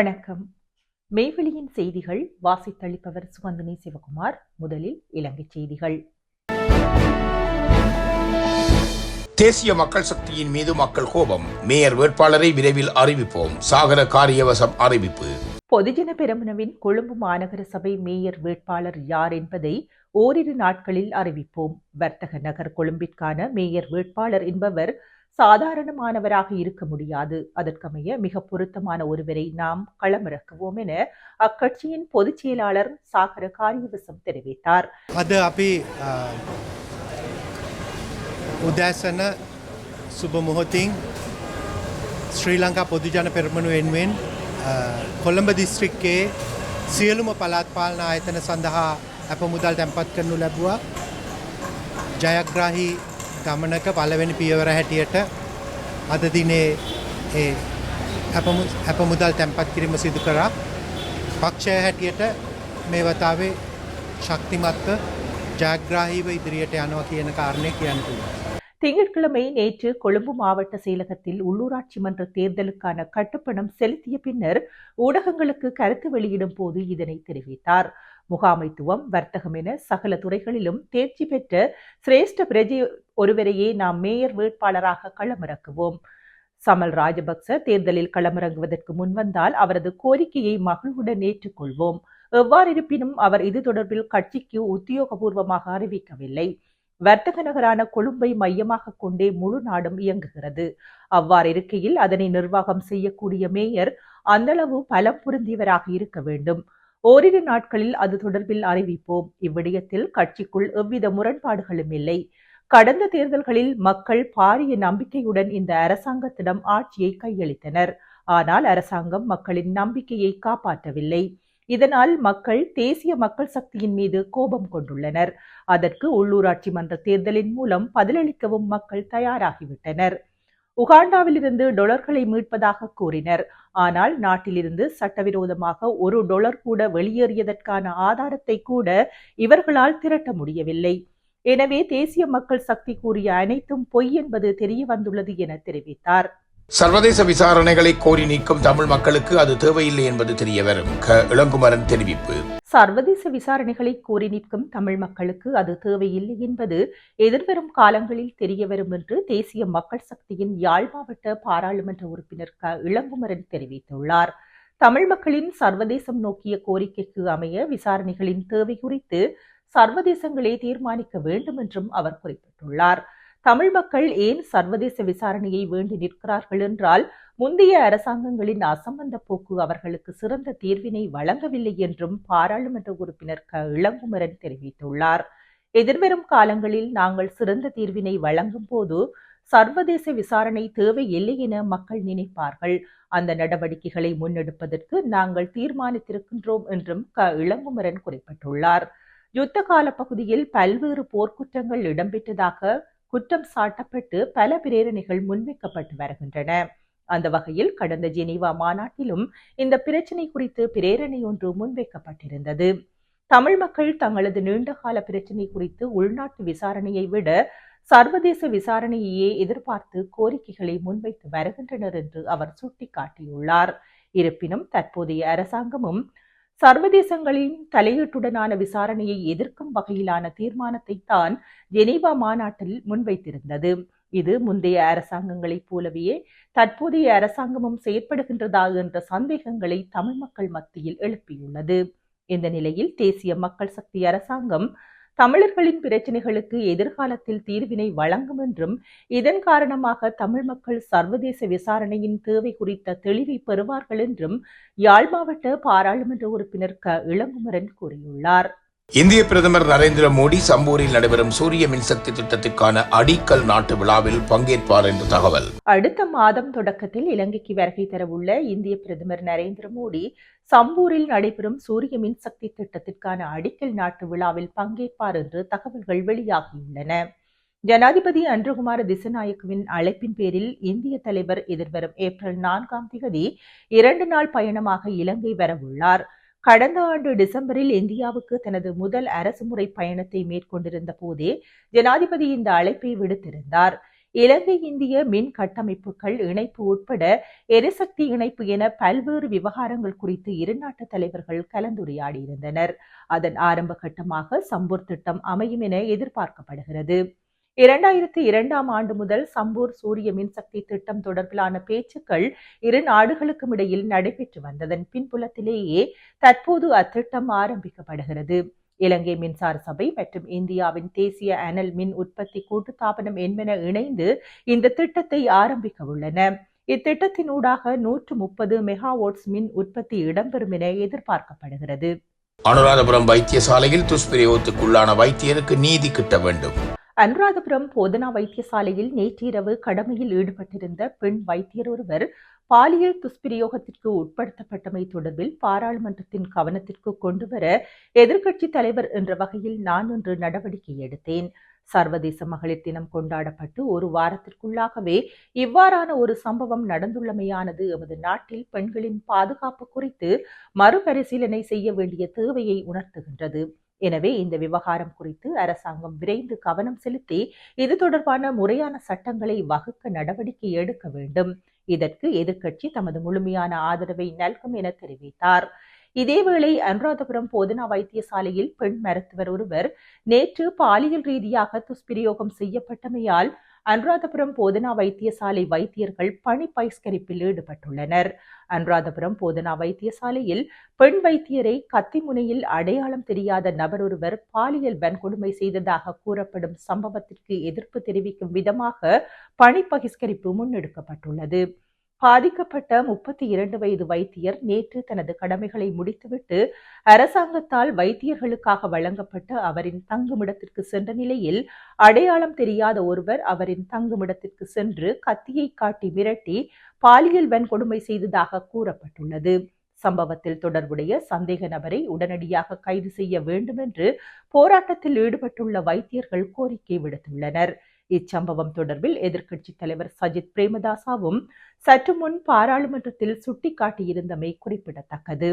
வணக்கம். மெய்வெளியின் செய்திகள் வாசித்தளிப்பவர் சுகந்தினி சிவகுமார். முதலில் இலங்கை செய்திகள். தேசிய மக்கள் சக்தியின் மீது மக்கள் கோபம். மேயர் வேட்பாளரை விரைவில் அறிவிப்போம். சாகர காரியவசம் அறிவிப்பு. பொதுஜன பெரமுனவின் கொழும்பு மாநகர சபை மேயர் வேட்பாளர் யார் என்பதை ஓரிரு நாட்களில் அறிவிப்போம். வர்த்தக நகர் கொழும்பிற்கான மேயர் வேட்பாளர் என்பவர் சாதாரணமானவராக இருக்க முடியாது அதற்கமைய மிக பொருத்தமான ஒருவரை நாம் களமிறக்குவோம் என அக்கட்சியின் பொதுச் செயலாளர் சாகர காரியவசம் தெரிவித்தார் අද අපි අ, උදෑසන සුබ මොහොතින් ශ්‍රී ලංකා පොදුජන පෙරමණු වෙනුවෙන් අ, කොළඹ දිස්ත්‍රික්කේ සියලුම පළාත් පාලන ආයතන සඳහා අප මුදල් තැන්පත් කරනු ලැබුවා ජයග්‍රාහි ගමනක පළවෙනි පියවර හැටියට අද දිනේ ඒ අප මු- අප මුදල් තැන්පත් කිරීම සිදු කරා පක්ෂය හැටියට මේ වතාවේ ශක්තිමත්ව ජයග්‍රාහීව ඉදිරියට යනවා කියන කාරණය කියන්න පුළුවන්. திங்கட்கிழமை நேற்று கொழும்பு மாவட்ட செயலகத்தில் உள்ளூராட்சி மன்ற தேர்தலுக்கான கட்டுப்பணம் செலுத்திய பின்னர் ஊடகங்களுக்கு கருத்து வெளியிடும் போது இதனை தெரிவித்தார் முகாமைத்துவம் வர்த்தகம் என சகல துறைகளிலும் தேர்ச்சி பெற்ற சிரேஷ்ட பிரஜை ஒருவரையே நாம் மேயர் வேட்பாளராக களமிறக்குவோம். சமல் ராஜபக்ச தேர்தலில் களமிறங்குவதற்கு முன்வந்தால் அவரது கோரிக்கையை மகிழ்வுடன் ஏற்றுக்கொள்வோம். எவ்வாறிருப்பினும் அவர் இது தொடர்பில் கட்சிக்கு உத்தியோகபூர்வமாக அறிவிக்கவில்லை. வர்த்தக நகரான கொழும்பை மையமாக கொண்டே முழு நாடும் இயங்குகிறது. அவ்வாறு இருக்கையில் அதனை நிர்வாகம் செய்யக்கூடிய மேயர் அந்தளவு பலம் புரிந்தியவராக இருக்க வேண்டும். ஓரிரு நாட்களில் அது தொடர்பில் அறிவிப்போம். இவ்விடயத்தில் கட்சிக்குள் எவ்வித முரண்பாடுகளும் இல்லை. கடந்த தேர்தல்களில் மக்கள் பாரிய நம்பிக்கையுடன் இந்த அரசாங்கத்திடம் ஆட்சியை கையளித்தனர். ஆனால் அரசாங்கம் மக்களின் நம்பிக்கையை காப்பாற்றவில்லை. இதனால் மக்கள் தேசிய மக்கள் சக்தியின் மீது கோபம் கொண்டுள்ளனர். அதற்கு உள்ளூராட்சி மன்ற தேர்தலின் மூலம் பதிலளிக்கவும் மக்கள் தயாராகிவிட்டனர். உகாண்டாவிலிருந்து டொலர்களை மீட்பதாக கூறினர். ஆனால் நாட்டிலிருந்து சட்டவிரோதமாக ஒரு டொலர் கூட வெளியேறியதற்கான ஆதாரத்தை கூட இவர்களால் திரட்ட முடியவில்லை. எனவே தேசிய மக்கள் சக்தி கூறிய அனைத்தும் பொய் என்பது தெரிய வந்துள்ளது என தெரிவித்தார். சர்வதேச விசாரணைகளை கோரி நீக்கும் தமிழ் மக்களுக்கு அது தேவையில்லை என்பது தெரிய வரும் க. இளங்குமரன் தெரிவிப்பு. சர்வதேச விசாரணைகளை கோரி நிற்கும் தமிழ் மக்களுக்கு அது தேவையில்லை என்பது எதிர்வரும் காலங்களில் தெரிய வரும் என்று தேசிய மக்கள் சக்தியின் யாழ் மாவட்ட பாராளுமன்ற உறுப்பினர் க. இளங்குமரன் தெரிவித்துள்ளார். தமிழ் மக்களின் சர்வதேசம் நோக்கிய கோரிக்கைக்கு அமைய விசாரணைகளின் தேவை குறித்து சர்வதேசங்களே தீர்மானிக்க வேண்டும் என்றும் அவர் குறிப்பிட்டுள்ளார். தமிழ் மக்கள் ஏன் சர்வதேச விசாரணையை வேண்டி நிற்கிறார்கள் என்றால் முந்தைய அரசாங்கங்களின் அசம்பந்த போக்கு அவர்களுக்கு சிறந்த தீர்வினை வழங்கவில்லை என்றும் பாராளுமன்ற உறுப்பினர் க. இளங்குமரன் தெரிவித்துள்ளார். எதிர்வரும் காலங்களில் நாங்கள் சிறந்த தீர்வினை வழங்கும் போது சர்வதேச விசாரணை தேவையில்லை என மக்கள் நினைப்பார்கள். அந்த நடவடிக்கைகளை முன்னெடுப்பதற்கு நாங்கள் தீர்மானித்திருக்கின்றோம் என்றும் க. இளங்குமரன் குறிப்பிட்டுள்ளார். யுத்த கால பகுதியில் பல்வேறு போர்க்குற்றங்கள் இடம்பெற்றதாக குற்றம் சாட்டப்பட்டு பல பிரேரணைகள் முன்வைக்கப்பட்டு வருகின்றன. அந்த வகையில் கடந்த ஜெனீவா மாநாட்டிலும் இந்த பிரச்சினை குறித்து பிரேரணை ஒன்று முன்வைக்கப்பட்டிருந்தது. தமிழ் மக்கள் தங்களது நீண்டகால பிரச்சினை குறித்து உள்நாட்டு விசாரணையை விட சர்வதேச விசாரணையையே எதிர்பார்த்து கோரிக்கைகளை முன்வைத்து வருகின்றனர் என்று அவர் சுட்டிக்காட்டியுள்ளார். இருப்பினும் தற்போதைய அரசாங்கமும் சர்வதேசங்களின் தலையீட்டுடனான விசாரணையை எதிர்க்கும் வகையிலான தீர்மானத்தை தான் ஜெனீவா மாநாட்டில் முன்வைத்திருந்தது. இது முந்தைய அரசாங்கங்களைப் போலவே தற்போதைய அரசாங்கமும் செயற்படுகின்றதா என்ற சந்தேகங்களை தமிழ் மக்கள் மத்தியில் எழுப்பியுள்ளது. இந்த நிலையில் தேசிய மக்கள் சக்தி அரசாங்கம் தமிழர்களின் பிரச்சினைகளுக்கு எதிர்காலத்தில் தீர்வினை வழங்கும் என்றும் இதன் காரணமாக தமிழ் மக்கள் சர்வதேச விசாரணையின் தேவை குறித்த தெளிவை பெறுவார்கள் என்றும் யாழ் மாவட்ட பாராளுமன்ற உறுப்பினர் க. இளங்குமரன் கூறியுள்ளார். இந்திய பிரதமர் நரேந்திர மோடி சம்பூரில் நடைபெறும் சூரிய மின்சக்தி திட்டத்திற்கான அடிக்கல் நாட்டு விழாவில் பங்கேற்பார் என்று தகவல். அடுத்த மாதம் தொடக்கத்தில் இலங்கைக்கு வருகை தரவுள்ள இந்திய பிரதமர் நரேந்திர மோடி சம்பூரில் நடைபெறும் சூரிய மின்சக்தி திட்டத்திற்கான அடிக்கல் நாட்டு விழாவில் பங்கேற்பார் என்று தகவல்கள் வெளியாகியுள்ளன. ஜனாதிபதி அன்றுகுமார திசநாயக்கவின் அழைப்பின் பேரில் இந்திய தலைவர் எதிர்வரும் ஏப்ரல் நான்காம் தேதி இரண்டு நாள் பயணமாக இலங்கை வரவுள்ளார். கடந்த ஆண்டு டிசம்பரில் இந்தியாவுக்கு தனது முதல் அரசுமுறை பயணத்தை மேற்கொண்டிருந்த போதே ஜனாதிபதி இந்த அழைப்பை விடுத்திருந்தார். இலங்கை இந்திய மின் கட்டமைப்புகள் இணைப்பு உட்பட எரிசக்தி இணைப்பு என பல்வேறு விவகாரங்கள் குறித்து இரு நாட்டு தலைவர்கள் கலந்துரையாடியிருந்தனர். அதன் ஆரம்ப கட்டமாக சம்பூர் திட்டம் அமையும் என எதிர்பார்க்கப்படுகிறது. இரண்டாயிரத்தி இரண்டாம் ஆண்டு முதல் சம்பூர் சூரிய மின்சக்தி திட்டம் தொடர்பிலான பேச்சுக்கள் இரு நாடுகளுக்கும் இடையில் நடைபெற்று வந்ததன் பின்புலத்திலேயே தற்போது அத்திட்டம் ஆரம்பிக்கப்படுகிறது. இலங்கை மின்சார சபை மற்றும் இந்தியாவின் தேசிய அனல் மின் உற்பத்தி கூட்டுத்தாபனம் என்பன இணைந்து இந்த திட்டத்தை ஆரம்பிக்க உள்ளன. இத்திட்டத்தினூடாக நூற்று முப்பது மெகாவாட்ஸ் மின் உற்பத்தி இடம்பெறும் என எதிர்பார்க்கப்படுகிறது. அனுராதபுரம் வைத்தியசாலையில் துஷ்பிரயோகத்துக்குள்ளான வைத்தியருக்கு நீதி கிட்ட வேண்டும். அனுராதபுரம் போதனா வைத்தியசாலையில் நேற்றிரவு கடமையில் ஈடுபட்டிருந்த பெண் வைத்தியர் ஒருவர் பாலியல் துஷ்பிரயோகத்திற்கு உட்படுத்தப்பட்டமை தொடர்பில் பாராளுமன்றத்தின் கவனத்திற்கு கொண்டுவர எதிர்க்கட்சி தலைவர் என்ற வகையில் நான் இன்று நடவடிக்கை எடுத்தேன். சர்வதேச மகளிர் தினம் கொண்டாடப்பட்டு ஒரு வாரத்திற்குள்ளாகவே இவ்வாறான ஒரு சம்பவம் நடந்துள்ளமையானது எமது நாட்டில் பெண்களின் பாதுகாப்பு குறித்து மறுபரிசீலனை செய்ய வேண்டிய தேவையை உணர்த்துகின்றது. எனவே இந்த விவகாரம் குறித்து அரசாங்கம் விரைந்து கவனம் செலுத்தி இது தொடர்பான முறையான சட்டங்களை வகுக்க நடவடிக்கை எடுக்க வேண்டும். இதற்கு எதிர்க்கட்சி தமது முழுமையான ஆதரவை நல்கும் என தெரிவித்தார். இதேவேளை அனுராதபுரம் போதனா வைத்தியசாலையில் பெண் மருத்துவர் ஒருவர் நேற்று பாலியல் ரீதியாக துஷ்பிரயோகம் செய்யப்பட்டமையால் அனுராதபுரம் போதனா வைத்தியசாலை வைத்தியர்கள் பணி பயிஸ்கரிப்பில் ஈடுபட்டுள்ளனர். அனுராதபுரம் போதனா வைத்தியசாலையில் பெண் வைத்தியரை கத்திமுனையில் அடையாளம் தெரியாத நபர் ஒருவர் பாலியல் வன்கொடுமை செய்ததாக கூறப்படும் சம்பவத்திற்கு எதிர்ப்பு தெரிவிக்கும் விதமாக பணி பகிஷ்கரிப்பு முன்னெடுக்கப்பட்டுள்ளது. பாதிக்கப்பட்ட முப்பத்தி இரண்டு வயது வைத்தியர் நேற்று தனது கடமைகளை முடித்துவிட்டு அரசாங்கத்தால் வைத்தியர்களுக்காக வழங்கப்பட்ட அவரின் தங்குமிடத்திற்கு சென்ற நிலையில் அடையாளம் தெரியாத ஒருவர் அவரின் தங்குமிடத்திற்கு சென்று கத்தியை காட்டி மிரட்டி பாலியல் வன்கொடுமை செய்ததாக கூறப்பட்டுள்ளது. சம்பவத்தில் தொடர்புடைய சந்தேக நபரை உடனடியாக கைது செய்ய வேண்டும் என்று போராட்டத்தில் ஈடுபட்டுள்ள வைத்தியர்கள் கோரிக்கை விடுத்துள்ளனர். இச்சம்பவம் தொடர்பில் எதிர்க்கட்சித் தலைவர் சஜித் பிரேமதாசாவும் சற்று முன் பாராளுமன்றத்தில் சுட்டிக்காட்டியிருந்தமை குறிப்பிடத்தக்கது.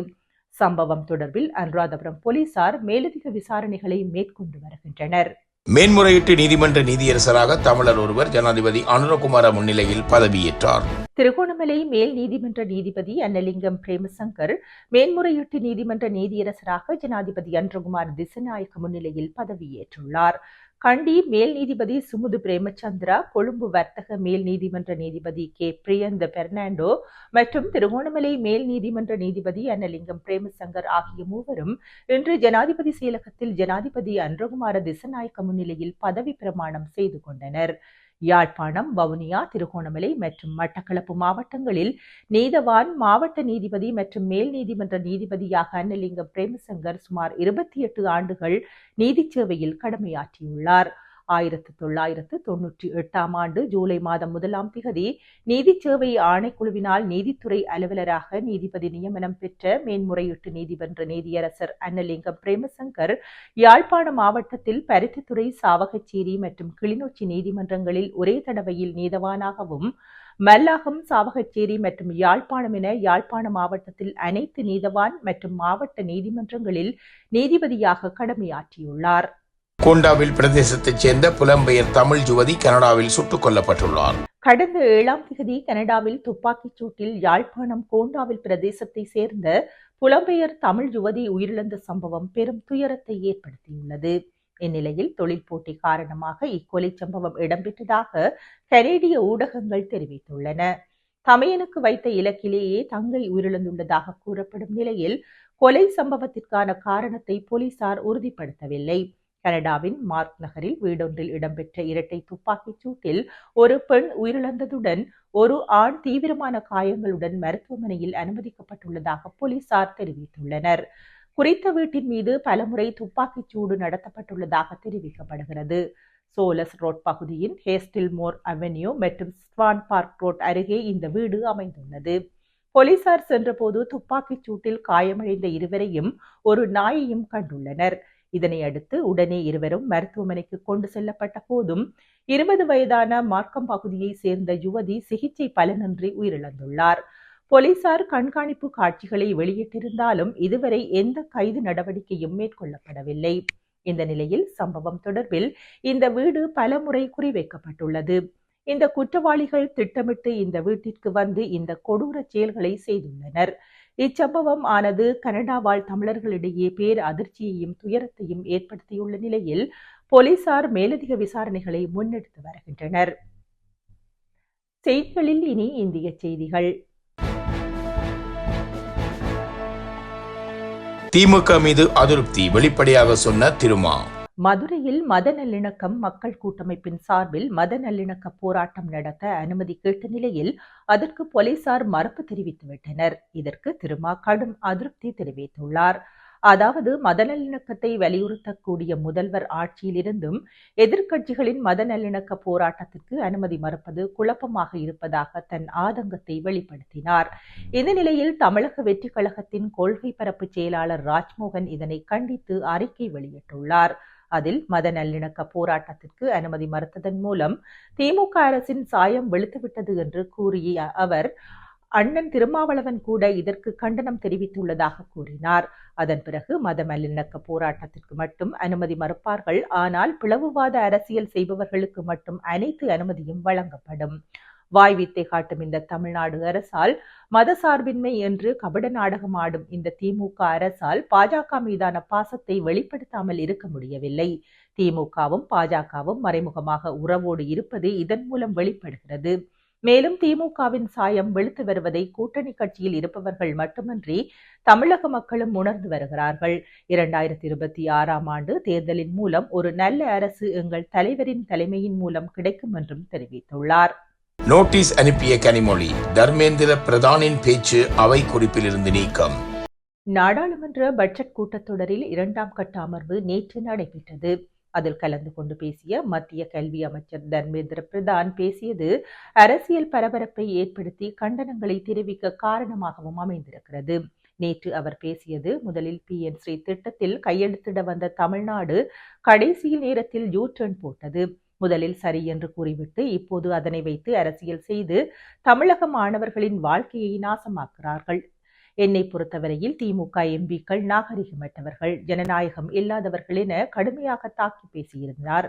சம்பவம் தொடர்பில் அனுராதபுரம் போலீசார் மேலதிக விசாரணைகளை மேற்கொண்டு வருகின்றனர். மேன்முறையீட்டு நீதிமன்ற நீதியரசராக தமிழர் ஒருவர் ஜனாதிபதி அனுரகுமார முன்னிலையில் பதவியேற்றார். திருகோணமலை மேல் நீதிமன்ற நீதிபதி அன்னலிங்கம் பிரேமசங்கர் மேன்முறையீட்டு நீதிமன்ற நீதியரசராக ஜனாதிபதி அன்றகுமார் திசநாயக்க முன்னிலையில் பதவியேற்றுள்ளார். கண்டி மேல் நீதிபதி சுமுது பிரேமச்சந்திரா கொழும்பு வர்த்தக மேல் நீதிமன்ற நீதிபதி கே. பிரியந்த பெர்னாண்டோ மற்றும் திருகோணமலை மேல் நீதிமன்ற நீதிபதி அன்னலிங்கம் பிரேமசங்கர் ஆகிய மூவரும் இன்று ஜனாதிபதி செயலகத்தில் ஜனாதிபதி அன்றகுமார திசநாயக்க முன்னிலையில் பதவி பிரமாணம் செய்து கொண்டனர். யாழ்ப்பாணம் வவுனியா திருகோணமலை மற்றும் மட்டக்களப்பு மாவட்டங்களில் நீதவான் மாவட்ட நீதிபதி மற்றும் மேல் நீதிமன்ற நீதிபதியாக அன்னலிங்கம் பிரேமசங்கர் சுமார் இருபத்தி எட்டு ஆண்டுகள் நீதி சேவையில் கடமையாற்றியுள்ளார். ஆயிரத்து தொள்ளாயிரத்து தொன்னூற்றி எட்டாம் ஆண்டு ஜூலை மாதம் முதலாம் திகதி நீதி சேவை ஆணைக்குழுவினால் நீதித்துறை அலுவலராக நீதிபதி நியமனம் பெற்ற மேன்முறையீட்டு நீதிமன்ற நீதியரசர் அன்னலிங்கம் பிரேமசங்கர் யாழ்ப்பாண மாவட்டத்தில் பருத்தித்துறை சாவகச்சேரி மற்றும் கிளிநொச்சி நீதிமன்றங்களில் ஒரே தடவையில் நீதவானாகவும் மல்லாகம் சாவகச்சேரி மற்றும் யாழ்ப்பாணம் என யாழ்ப்பாண மாவட்டத்தில் அனைத்து நீதவான் மற்றும் மாவட்ட நீதிமன்றங்களில் நீதிபதியாக கடமையாற்றியுள்ளார். கோண்டாவில் பிரதேசத்தைச் சேர்ந்த புலம்பெயர் தமிழ் யுவதி கனடாவில் சுட்டுக் கொல்லப்பட்டுள்ளார். கடந்த ஏழாம் தேதி கனடாவில் துப்பாக்கிச் சூட்டில் யாழ்ப்பாணம் கோண்டாவில் பிரதேசத்தை சேர்ந்த புலம்பெயர் தமிழ் யுவதி உயிரிழந்த சம்பவம் பெரும் துயரத்தை ஏற்படுத்தியுள்ளது. இந்நிலையில் தொழில் போட்டி காரணமாக இக்கொலை சம்பவம் இடம்பெற்றதாக கனேடிய ஊடகங்கள் தெரிவித்துள்ளன. தமையனுக்கு வைத்த இலக்கிலேயே தங்கை உயிரிழந்துள்ளதாக கூறப்படும் நிலையில் கொலை சம்பவத்திற்கான காரணத்தை போலீசார் உறுதிப்படுத்தவில்லை. கனடாவின் மார்க் நகரில் வீடொன்றில் இடம்பெற்ற இரட்டை துப்பாக்கிச் சூட்டில் ஒரு பெண் உயிரிழந்ததுடன் ஒரு ஆண் தீவிரமான காயங்களுடன் மருத்துவமனையில் அனுமதிக்கப்பட்டுள்ளதாக போலீசார் தெரிவித்துள்ளனர். குறித்த வீட்டின் மீது பலமுறை துப்பாக்கிச் சூடு நடத்தப்பட்டுள்ளதாக தெரிவிக்கப்படுகிறது. சோலஸ் ரோட் பகுதியின் ஹேஸ்டில் மோர் அவென்யூ மற்றும் ஸ்வான் பார்க் ரோட் அருகே இந்த வீடு அமைந்துள்ளது. போலீசார் சென்றபோது துப்பாக்கிச் சூட்டில் காயமடைந்த இருவரையும் ஒரு நாயையும் கண்டுள்ளனர். இதனை அடுத்து உடனே இருவரும் மருத்துவமனைக்கு கொண்டு செல்லப்பட்ட போதும் இருபது வயதான மார்க்கம் பகுதியை சேர்ந்த யுவதி சிகிச்சை பலனின்றி உயிரிழந்துள்ளார். போலீசார் கண்காணிப்பு காட்சிகளை வெளியிட்டிருந்தாலும் இதுவரை எந்த கைது நடவடிக்கையும் மேற்கொள்ளப்படவில்லை. இந்த நிலையில் சம்பவம் தொடர்பில் இந்த வீடு பலமுறை குறிவைக்கப்பட்டுள்ளது. இந்த குற்றவாளிகள் திட்டமிட்டு இந்த வீட்டிற்கு வந்து இந்த கொடூர செயல்களை செய்துள்ளனர். இச்சம்பவம் ஆனது கனடா வாழ் தமிழர்களிடையே பேர் அதிர்ச்சியையும் துயரத்தையும் ஏற்படுத்தியுள்ள நிலையில் போலீசார் மேலதிக விசாரணைகளை முன்னெடுத்து வருகின்றனர். செய்திகளில் இனி இந்திய செய்திகள். திமுக மீது அதிருப்தி வெளிப்படையாக சொன்ன திருமா. மதுரையில் மத நல்லிணக்கம் மக்கள் கூட்டமைப்பின் சார்பில் மத நல்லிணக்க போராட்டம் நடத்த அனுமதி கேட்ட நிலையில் அதற்கு போலீசார் மறுப்பு தெரிவித்துவிட்டனர். இதற்கு திருமா கடும் அதிருப்தி தெரிவித்துள்ளார். அதாவது மத நல்லிணக்கத்தை வலியுறுத்தக்கூடிய முதல்வர் ஆட்சியிலிருந்தும் எதிர்க்கட்சிகளின் மத நல்லிணக்க போராட்டத்திற்கு அனுமதி மறுப்பது குழப்பமாக இருப்பதாக தன் ஆதங்கத்தை வெளிப்படுத்தினார். இந்த நிலையில் தமிழக வெற்றி கழகத்தின் கொள்கை பரப்பு செயலாளர் ராஜ்மோகன் இதனை கண்டித்து அறிக்கை வெளியிட்டுள்ளார். அதில் மத நல்லிணக்க போராட்டத்திற்கு அனுமதி மறுத்ததன் மூலம் திமுக அரசின் சாயம் வெளுத்துவிட்டது என்று கூறிய அவர் அண்ணன் திருமாவளவன் கூட இதற்கு கண்டனம் தெரிவித்துள்ளதாக கூறினார். அதன் பிறகு மத நல்லிணக்க போராட்டத்திற்கு மட்டும் அனுமதி மறுப்பார்கள். ஆனால் பிளவுவாத அரசியல் செய்பவர்களுக்கு மட்டும் அனைத்து அனுமதியும் வழங்கப்படும். வாய் வித்தை காட்டும் இந்த தமிழ்நாடு அரசால் மத சார்பின்மை என்று கபட நாடகம் ஆடும் இந்த திமுக அரசால் பாஜக மீதான பாசத்தை வெளிப்படுத்தாமல் இருக்க முடியவில்லை. திமுகவும் பாஜகவும் மறைமுகமாக உறவோடு இருப்பது இதன் மூலம் வெளிப்படுகிறது. மேலும் திமுகவின் சாயம் வெளுத்து வருவதை கூட்டணி கட்சியில் இருப்பவர்கள் மட்டுமன்றி தமிழக மக்களும் உணர்ந்து வருகிறார்கள். இரண்டாயிரத்தி இருபத்தி ஆறாம் ஆண்டு தேர்தலின் மூலம் ஒரு நல்ல அரசு எங்கள் தலைவரின் தலைமையின் மூலம் கிடைக்கும் என்றும் தெரிவித்துள்ளார். நோட்டீஸ் அனுப்பிய கனிமொழி தர்மேந்திர பிரதானின் பேச்சு அவை குறிப்பிலிருந்து நீக்கம். நாடாளுமன்ற பட்ஜெட் கூட்டத்தொடரில் இரண்டாம் கட்ட அமர்வு நேற்று நடைபெற்றது. அதில் கலந்து கொண்டு பேசிய மத்திய கல்வி அமைச்சர் தர்மேந்திர பிரதான் பேசியது அரசியல் பரபரப்பை ஏற்படுத்தி கண்டனங்களை தெரிவிக்க காரணமாகவும் அமைந்திருக்கிறது. நேற்று அவர் பேசியது முதலில் பி. என். ஸ்ரீ திட்டத்தில் கையெழுத்திட வந்த தமிழ்நாடு கடைசி நேரத்தில் யூ டர்ன் போட்டது. முதலில் சரி என்று கூறிவிட்டு இப்போது அதனை வைத்து அரசியல் செய்து தமிழக மாணவர்களின் வாழ்க்கையை நாசமாக்கிறார்கள் என்னை பொறுத்தவரையில் திமுக எம்பிக்கள் நாகரிகமற்றவர்கள் ஜனநாயகம் இல்லாதவர்கள் என கடுமையாக தாக்கி பேசியிருந்தார்.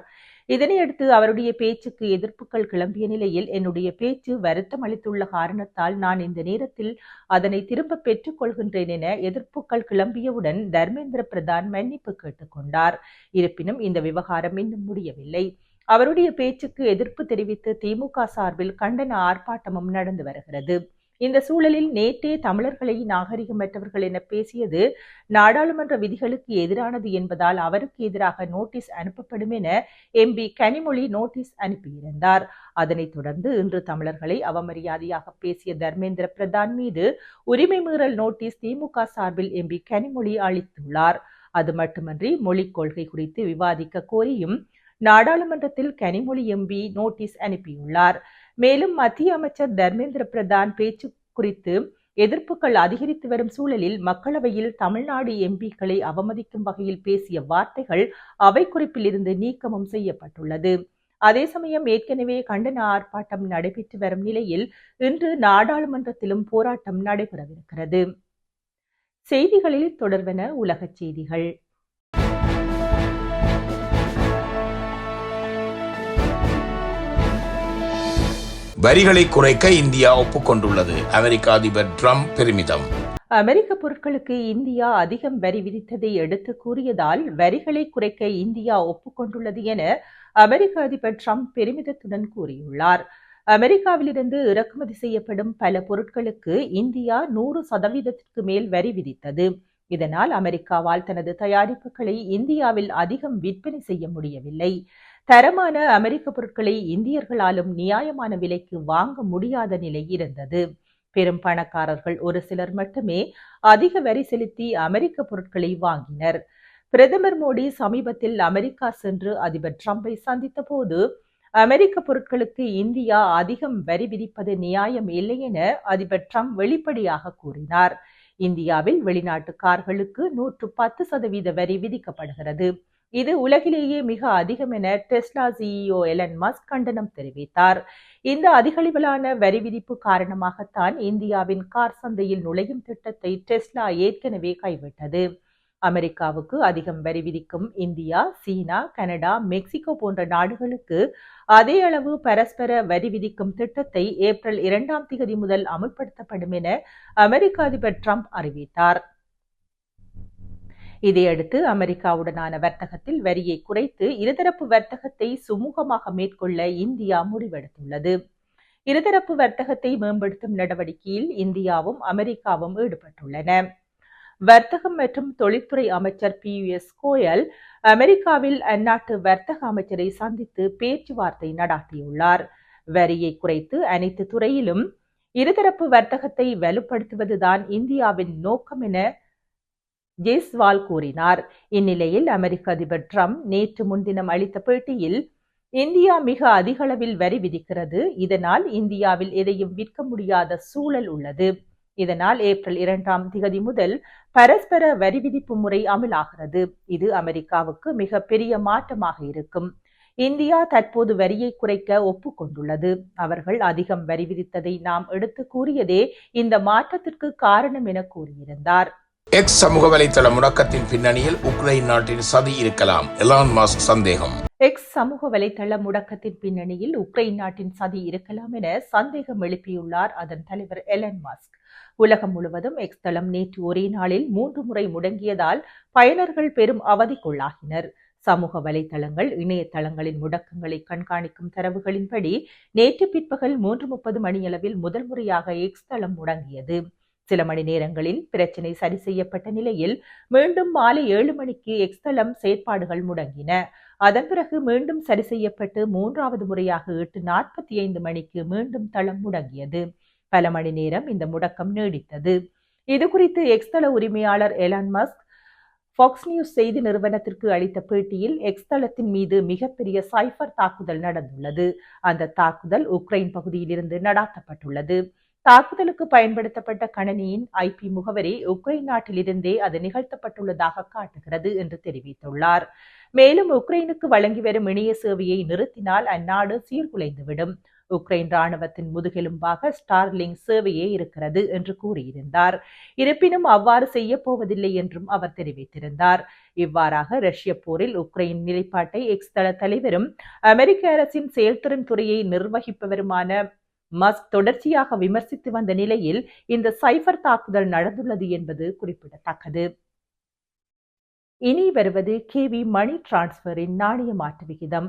இதனையடுத்து அவருடைய பேச்சுக்கு எதிர்ப்புகள் கிளம்பிய நிலையில் என்னுடைய பேச்சு வருத்தம் அளித்துள்ள காரணத்தால் நான் இந்த நேரத்தில் அதனை திரும்ப பெற்றுக் கொள்கின்றேன் என எதிர்ப்புகள் கிளம்பியவுடன் தர்மேந்திர பிரதான் மன்னிப்பு கேட்டுக்கொண்டார் இருப்பினும் இந்த விவகாரம் இன்னும் முடியவில்லை. அவருடைய பேச்சுக்கு எதிர்ப்பு தெரிவித்து திமுக சார்பில் கண்டன ஆர்ப்பாட்டமும் நடந்து வருகிறது. இந்த சூழலில் நேற்றே தமிழர்களை நாகரிகமற்றவர்கள் என பேசியது நாடாளுமன்ற விதிகளுக்கு எதிரானது என்பதால் அவருக்கு எதிராக நோட்டீஸ் அனுப்பப்படும் என எம்பி கனிமொழி நோட்டீஸ் அனுப்பியிருந்தார். அதனைத் தொடர்ந்து இன்று தமிழர்களை அவமரியாதையாக பேசிய தர்மேந்திர பிரதான் மீது உரிமை மீறல் நோட்டீஸ் திமுக சார்பில் எம்பி கனிமொழி அளித்துள்ளார். அது மட்டுமன்றி மொழிக் கொள்கை குறித்து விவாதிக்க கோரியும் நாடாளுமன்றத்தில் கனிமொழி எம்பி நோட்டீஸ் அனுப்பியுள்ளார். மேலும் மத்திய அமைச்சர் தர்மேந்திர பிரதான் பேச்சு குறித்து எதிர்ப்புகள் அதிகரித்து வரும் சூழலில் மக்களவையில் தமிழ்நாடு எம்பிக்களை அவமதிக்கும் வகையில் பேசிய வார்த்தைகள் அவை குறிப்பில் இருந்து நீக்கமும் செய்யப்பட்டுள்ளது. அதே சமயம் ஏற்கனவே கண்டன ஆர்ப்பாட்டம் நடைபெற்று வரும் நிலையில் இன்று நாடாளுமன்றத்திலும் போராட்டம் நடைபெறவிருக்கிறது. செய்திகளில் தொடர்வன உலகச் செய்திகள். வரிகளை குறைக்க இந்தியா ஒப்புக்கொண்டுள்ளது. அமெரிக்க அதிபர் ட்ரம்ப் பெருமிதம். அமெரிக்க பொருட்களுக்கு இந்தியா அதிகம் வரி விதித்ததை எடுத்து கூறியதால் வரிகளை குறைக்க இந்தியா ஒப்புக்கொண்டுள்ளது என அமெரிக்க அதிபர் ட்ரம்ப் பெருமிதத்துடன் கூறியுள்ளார். அமெரிக்காவிலிருந்து இறக்குமதி செய்யப்படும் பல பொருட்களுக்கு இந்தியா நூறு சதவீதத்திற்கு மேல் வரி விதித்தது. இதனால் அமெரிக்காவால் தனது தயாரிப்புகளை இந்தியாவில் அதிகம் விற்பனை செய்ய முடியவில்லை. தரமான அமெரிக்க பொருட்களை இந்தியர்களாலும் நியாயமான விலைக்கு வாங்க முடியாத நிலை இருந்தது. பெரும் பணக்காரர்கள் ஒரு சிலர் மட்டுமே அதிக வரி செலுத்தி அமெரிக்க பொருட்களை வாங்கினர். பிரதமர் மோடி சமீபத்தில் அமெரிக்கா சென்று அதிபர் டிரம்பை சந்தித்த போது அமெரிக்க பொருட்களுக்கு இந்தியா அதிகம் வரி விதிப்பது நியாயம் இல்லை என அதிபர் டிரம்ப் வெளிப்படையாக கூறினார். இந்தியாவில் வெளிநாட்டு கார்களுக்கு நூற்று பத்து சதவீத வரி விதிக்கப்படுகிறது. இது உலகிலேயே மிக அதிகம் என டெஸ்லா சிஇஓ எலன் மஸ்க் கண்டனம் தெரிவித்தார். இந்த அதிகளவிலான வரி விதிப்பு காரணமாகத்தான் இந்தியாவின் கார் சந்தையில் நுழையும் திட்டத்தை டெஸ்லா ஏற்கனவே கைவிட்டது. அமெரிக்காவுக்கு அதிகம் வரி விதிக்கும் இந்தியா சீனா கனடா மெக்சிகோ போன்ற நாடுகளுக்கு அதே அளவு பரஸ்பர வரி விதிக்கும் திட்டத்தை ஏப்ரல் இரண்டாம் தேதி முதல் அமுல்படுத்தப்படும் என அமெரிக்க அதிபர் ட்ரம்ப் அறிவித்தார். இதையடுத்து அமெரிக்காவுடனான வர்த்தகத்தில் வரியை குறைத்து இருதரப்பு வர்த்தகத்தை சுமூகமாக மேற்கொள்ள இந்தியா முடிவெடுத்துள்ளது. இருதரப்பு வர்த்தகத்தை மேம்படுத்தும் நடவடிக்கையில் இந்தியாவும் அமெரிக்காவும் ஈடுபட்டுள்ளன. வர்த்தகம் மற்றும் தொழில்துறை அமைச்சர் பி எஸ் கோயல் அமெரிக்காவில் அந்நாட்டு வர்த்தக அமைச்சரை சந்தித்து பேச்சுவார்த்தை நடாத்தியுள்ளார். வரியை குறைத்து அனைத்து துறையிலும் இருதரப்பு வர்த்தகத்தை வலுப்படுத்துவதுதான் இந்தியாவின் நோக்கம் என ஜெய்ஸ்வால் கூறினார். இந்நிலையில் அமெரிக்க அதிபர் ட்ரம்ப் நேற்று முன்தினம் அளித்த பேட்டியில் இந்தியா மிக அதிக அளவில் வரி விதிக்கிறது. இதனால் இந்தியாவில் எதையும் விற்க முடியாத சூழல் உள்ளது. இதனால் ஏப்ரல் இரண்டாம் திகதி முதல் பரஸ்பர வரி விதிப்பு முறை அமலாகிறது. இது அமெரிக்காவுக்கு மிக பெரிய மாற்றமாக இருக்கும். இந்தியா தற்போது வரியை குறைக்க ஒப்புக்கொண்டுள்ளது அவர்கள் அதிகம் வரி விதித்ததை நாம் எடுத்து கூறியதே இந்த மாற்றத்திற்கு காரணம் என கூறியிருந்தார். எக்ஸ் சமூக வலைதள முடக்கத்தின் பின்னணியில் உக்ரைன் நாட்டின் சதி இருக்கலாம். எலான் மாஸ்க் சந்தேகம். எக்ஸ் சமூக வலைதள முடக்கத்தின் பின்னணியில் உக்ரைன் நாட்டின் சதி இருக்கலாம் என சந்தேகம் எழுப்பியுள்ளார் அதன் தலைவர் எலன் மாஸ்க் உலகம் முழுவதும் எக்ஸ் தளம் நேற்று ஒரே நாளில் மூன்று முறை முடங்கியதால் பயனர்கள் பெரும் அவதிக்குள்ளாகினர். சமூக வலைதளங்கள் இணையதளங்களின் முடக்கங்களை கண்காணிக்கும் தரவுகளின்படி நேற்று பிற்பகல் மூன்று முப்பது மணியளவில் முதல் முறையாக எக்ஸ் தளம் முடங்கியது. சில மணி நேரங்களில் பிரச்சினை சரி செய்யப்பட்ட நிலையில் மீண்டும் மாலை ஏழு மணிக்கு எக்ஸ்தலம் செயற்பாடுகள் முடங்கின. அதன் பிறகு மீண்டும் சரி செய்யப்பட்டு மூன்றாவது முறையாக எட்டு நாற்பத்தி ஐந்து மணிக்கு மீண்டும் தளம் முடங்கியது. பல மணி நேரம் இந்த முடக்கம் நீடித்தது. இது குறித்து எக்ஸ்தள உரிமையாளர் எலான் மஸ்க் ஃபாக்ஸ் நியூஸ் செய்தி நிறுவனத்திற்கு அளித்த பேட்டியில் எக்ஸ்தளத்தின் மீது மிகப்பெரிய சைபர் தாக்குதல் நடந்துள்ளது. அந்த தாக்குதல் உக்ரைன் பகுதியிலிருந்து நடாத்தப்பட்டுள்ளது. தாக்குதலுக்கு பயன்படுத்தப்பட்ட கணனியின் ஐபி முகவரி உக்ரைன் நாட்டிலிருந்தே அது நிகழ்த்தப்பட்டுள்ளதாக காட்டுகிறது என்று தெரிவித்துள்ளார். மேலும் உக்ரைனுக்கு வழங்கி வரும் இணைய சேவையை நிறுத்தினால் அந்நாடு சீர்குலைந்துவிடும். உக்ரைன் ராணுவத்தின் முதுகெலும்பாக ஸ்டார்லிங் சேவையே இருக்கிறது என்று கூறியிருந்தார். இருப்பினும் அவ்வாறு செய்ய போவதில்லை என்றும் அவர் தெரிவித்திருந்தார். இவ்வாறாக ரஷ்ய போரில் உக்ரைன் நிலைப்பாட்டை எக்ஸ் தள தலைவரும் அமெரிக்க அரசின் செயல்திறன் துறையை நிர்வகிப்பவருமான மஸ்க் தொடர்ச்சியாக விமர்சித்து வந்த நிலையில் இந்த சைபர் தாக்குதல் நடந்துள்ளது என்பது குறிப்பிடத்தக்கது. இனி வருவது கேவி மணி டிரான்ஸ்பரின் நாணய மாற்று விகிதம்.